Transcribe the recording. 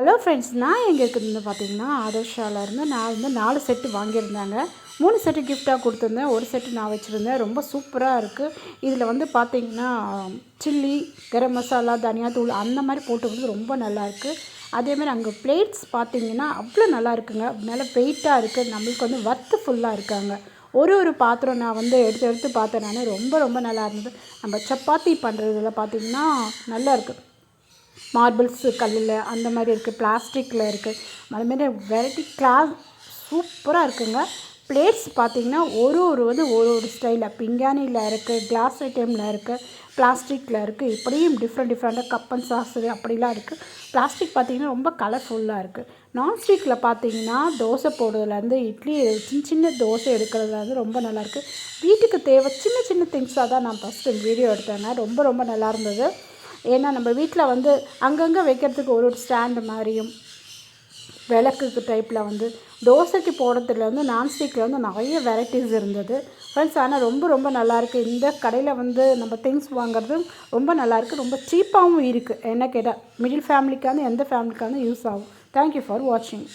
Hello friends நான் எங்கே இருக்குதுன்னு பார்த்தீங்கன்னா ஆதர்ஷாவிலேருந்து நான் வந்து நாலு செட்டு வாங்கியிருந்தாங்க. மூணு செட்டு கிஃப்டாக கொடுத்துருந்தேன். ஒரு செட்டு நான் வச்சுருந்தேன். ரொம்ப சூப்பராக இருக்குது இதில் வந்து பார்த்தீங்கன்னா சில்லி கரம் மசாலா தனியாத்தூள் அந்த மாதிரி போட்டு வந்து ரொம்ப நல்லாயிருக்கு அதேமாதிரி அங்கே பிளேட்ஸ் பார்த்தீங்கன்னா அவ்வளோ நல்லா இருக்குங்க. நல்ல வெயிட்டாக இருக்குது நம்மளுக்கு வந்து வர்த்து ஃபுல்லாக இருக்காங்க. ஒரு ஒரு பாத்திரம் நான் வந்து எடுத்து எடுத்து பார்த்தேன். நான் ரொம்ப ரொம்ப நல்லா இருந்தது. நம்ம சப்பாத்தி பண்ணுறதுல பார்த்தீங்கன்னா நல்லா இருக்குது மார்பிள்ஸு கல்லில் அந்த மாதிரி இருக்குது பிளாஸ்டிக்கில் இருக்குது அதுமாரி வெரைட்டி கிளாஸ் சூப்பராக இருக்குங்க. பிளேட்ஸ் பார்த்திங்கன்னா ஒரு ஒரு வந்து ஒரு ஒரு ஸ்டைலில் பிங்கானியில் இருக்குது கிளாஸ் ஐட்டமில் இருக்குது பிளாஸ்டிக்கில் இருக்குது இப்படியும் டிஃப்ரெண்ட் டிஃப்ரெண்ட்டாக கப் அண்ட் சாஸு அப்படிலாம் இருக்குது பிளாஸ்டிக் பார்த்திங்கன்னா ரொம்ப கலர்ஃபுல்லாக இருக்குது நான்ஸ்டிக்கில் பார்த்தீங்கன்னா தோசை போடுறதுலேருந்து இட்லி சின்ன சின்ன தோசை எடுக்கிறதுலேருந்து ரொம்ப நல்லாயிருக்கு வீட்டுக்கு தேவை சின்ன சின்ன திங்ஸாக தான் நான் ஃபஸ்ட்டு வீடியோ எடுத்தேங்க. ரொம்ப ரொம்ப நல்லா இருந்தது. ஏன்னா நம்ம வீட்டில் வந்து அங்கங்கே வைக்கிறதுக்கு ஒரு ஒரு ஸ்டாண்டு மாதிரியும் விளக்குக்கு டைப்பில் வந்து. தோசைக்கு போடுறதுல வந்து நான்ஸ்டிக்கில் வந்து நிறைய வெரைட்டிஸ் இருந்தது. ஃப்ரெண்ட்ஸ் ஆனால் ரொம்ப ரொம்ப நல்லாயிருக்கு இந்த கடையில் வந்து நம்ம திங்ஸ் வாங்குறது ரொம்ப நல்லாயிருக்கு ரொம்ப சீப்பாகவும் இருக்குது என்ன கேட்டால் மிடில் ஃபேமிலிக்கான எந்த ஃபேமிலிக்கான யூஸ் ஆகும். தேங்க்யூ ஃபார் வாட்சிங்